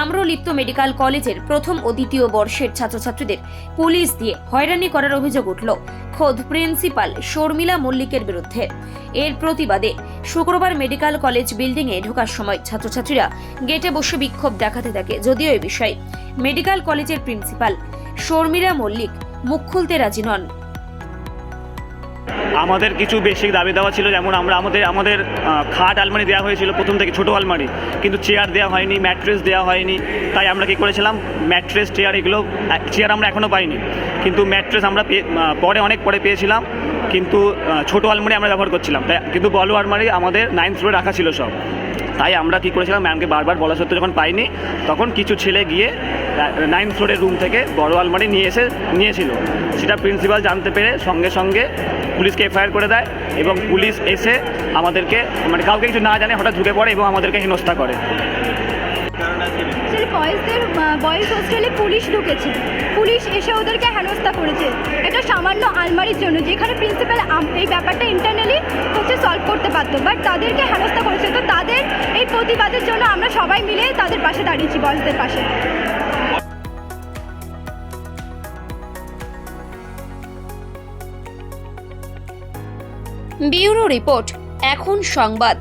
Tamralipta medical কলেজের প্রথম ও দ্বিতীয় বর্ষের ছাত্রছাত্রীদের পুলিশ দিয়ে হয়রানি করার অভিযোগ উঠল। খোদ প্রিন্সিপাল শর্মিলা মল্লিকের বিরুদ্ধে। এর প্রতিবাদে শুক্রবার মেডিকেল কলেজ বিল্ডিংয়ে ঢোকার সময় ছাত্রছাত্রীরা গেটে বসে বিক্ষোভ দেখাতে থাকে। যদিও এ বিষয়ে মেডিকেল কলেজের প্রিন্সিপাল শর্মিলা মল্লিক মুখ খুলতে রাজি নন। আমাদের কিছু বেসিক দাবি দেওয়া ছিল, যেমন আমরা আমাদের আমাদের খাট আলমারি দেওয়া হয়েছিল, প্রথম থেকে ছোটো আলমারি, কিন্তু চেয়ার দেওয়া হয়নি, ম্যাট্রেস দেওয়া হয়নি, তাই আমরা কী করেছিলাম, ম্যাট্রেস, চেয়ার এগুলো চেয়ার আমরা এখনও পাইনি, কিন্তু ম্যাট্রেস আমরা পরে, অনেক পরে পেয়েছিলাম কিন্তু ছোটো আলমারি আমরা ব্যবহার করছিলাম। তাই কিন্তু বড় আলমারি আমাদের নাইন্থ ফ্লোরে রাখা ছিল সব। তাই আমরা কী করেছিলাম ম্যামকে বারবার বলা সত্ত্বেও যখন পাইনি, তখন কিছু ছেলে গিয়ে নাইন ফ্লোরের রুম থেকে বড় আলমারি নিয়ে এসে নিয়েছিল। সেটা প্রিন্সিপাল জানতে পেরে সঙ্গে সঙ্গে পুলিশকে এফআইআর করে দেয় এবং পুলিশ এসে আমাদেরকে মানে কাউকে কিছু না জানে হঠাৎ ঢুকে পড়ে এবং আমাদেরকে হেনস্থা করে। পুলিশ ঢুকেছে। পুলিশ এসে ওদেরকে হেনস্থা করেছে। আলমারির জন্য, যেখানে প্রিন্সিপাল এই ব্যাপারটা ইন্টারনালি হচ্ছে সলভ করতে পারতো বাট তাদেরকে হেনস্থা করেছে। তো তাদের এই প্রতিবাদের জন্য আমরা সবাই মিলে তাদের পাশে দাঁড়িয়েছি বয়সদের পাশে। ব্যুরো রিপোর্ট, এখন সংবাদ।